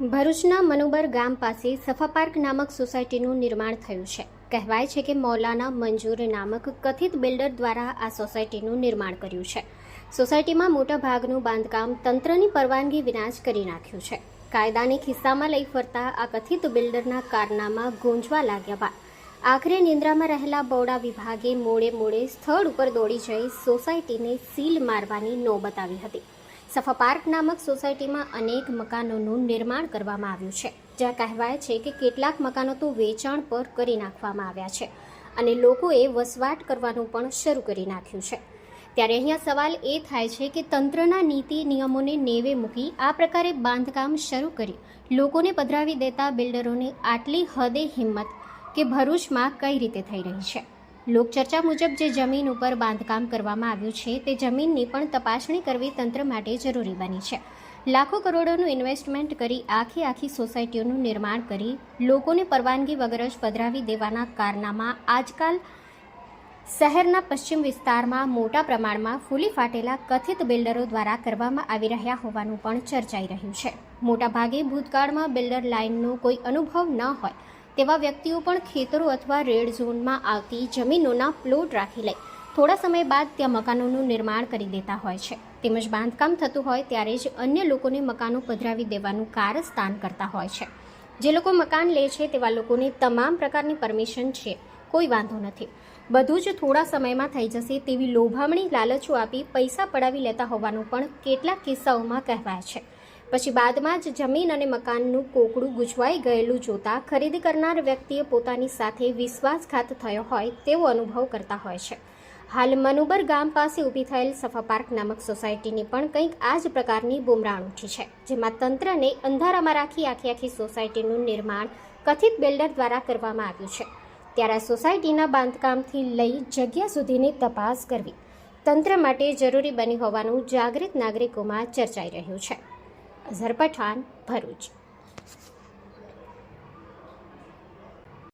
ભરૂચના મનુબર ગામ પાસે સફા પાર્ક નામક સોસાયટીનું નિર્માણ થયું છે. કહેવાય છે કે મૌલાના મંજૂર નામક કથિત બિલ્ડર દ્વારા આ સોસાયટીનું નિર્માણ કર્યું છે. સોસાયટીમાં મોટા ભાગનું બાંધકામ તંત્રની પરવાનગી વિના જ કરી નાખ્યું છે. કાયદાને ખિસ્સામાં લઈ ફરતા આ કથિત બિલ્ડરના કારનામાં ગુંજવા લાગ્યા બાદ, આખરે નિંદ્રામાં રહેલા બોડા વિભાગે મોડે મોડે સ્થળ ઉપર દોડી જઈ સોસાયટીને સીલ મારવાની નોબત આવી હતી. સફા પાર્ક નામક સોસાયટીમાં અનેક મકાનોનું નિર્માણ કરવામાં આવ્યું છે, જ્યાં કહેવાય છે કે કેટલાક મકાનો તો વેચાણ પર કરી નાખવામાં આવ્યા છે અને લોકોએ વસવાટ કરવાનું પણ શરૂ કરી નાખ્યું છે. ત્યારે અહીંયા સવાલ એ થાય છે કે તંત્રના નીતિ નિયમોને નેવે મૂકી આ પ્રકારે બાંધકામ શરૂ કરી લોકોને પધરાવી દેતા બિલ્ડરોની આટલી હદે હિંમત કે ભરૂચમાં કઈ રીતે થઈ રહી છે? લોકચર્ચા મુજબ જે જમીન ઉપર બાંધકામ કરવામાં આવ્યું છે, તે જમીનની પણ તપાસણી કરવી તંત્ર માટે જરૂરી બની છે. લાખો કરોડોનું ઇન્વેસ્ટમેન્ટ કરી આખી આખી સોસાયટીઓનું નિર્માણ કરી લોકોને પરવાનગી વગર જ પધરાવી દેવાના કારનામાં આજકાલ શહેરના પશ્ચિમ વિસ્તારમાં મોટા પ્રમાણમાં ફૂલી ફાટેલા કથિત બિલ્ડરો દ્વારા કરવામાં આવી રહ્યા હોવાનું પણ ચર્ચાઈ રહ્યું છે. મોટાભાગે ભૂતકાળમાં બિલ્ડર લાઇનનો કોઈ અનુભવ ન હોય. તેવા વ્યક્તિઓ પણ ખેતરો અથવા રેડ ઝોનમાં આવતી જમીનોના પ્લોટ રાખી લઈ થોડા સમય બાદ ત્યાં મકાનોનું નિર્માણ કરી દેતા હોય છે. તેમજ બાંધકામ થતું હોય ત્યારે જ અન્ય લોકોને મકાનો પધરાવી દેવાનું કારસ્તાન કરતા હોય છે. જે લોકો મકાન લે છે તેવા લોકોને તમામ પ્રકારની પરમિશન છે. કોઈ વાંધો નથી. બધું જ થોડા સમયમાં થઈ જશે તેવી લોભામણી લાલચો આપી પૈસા પડાવી લેતા હોવાનું પણ કેટલાક કિસ્સાઓમાં કહેવાય છે. પછી બાદમાં જ જમીન અને મકાનનું કોકડું ગૂંચવાઈ ગયેલું જોતા ખરીદી કરનાર વ્યક્તિએ પોતાની સાથે વિશ્વાસઘાત થયો હોય તેવો અનુભવ કરતા હોય છે. હાલ મનુબર ગામ પાસે ઊભી થયેલ સફા પાર્ક નામક સોસાયટીની પણ કંઈક આ જ પ્રકારની બુમરાણ ઉઠી છે, જેમાં તંત્રને અંધારામાં રાખી આખી આખી સોસાયટીનું નિર્માણ કથિત બિલ્ડર દ્વારા કરવામાં આવ્યું છે. ત્યારે સોસાયટીના બાંધકામથી લઈ જગ્યા સુધીની તપાસ કરવી તંત્ર માટે જરૂરી બની હોવાનું જાગૃત નાગરિકોમાં ચર્ચાઈ રહ્યું છે. અઝરપઠાન ભરૂચ.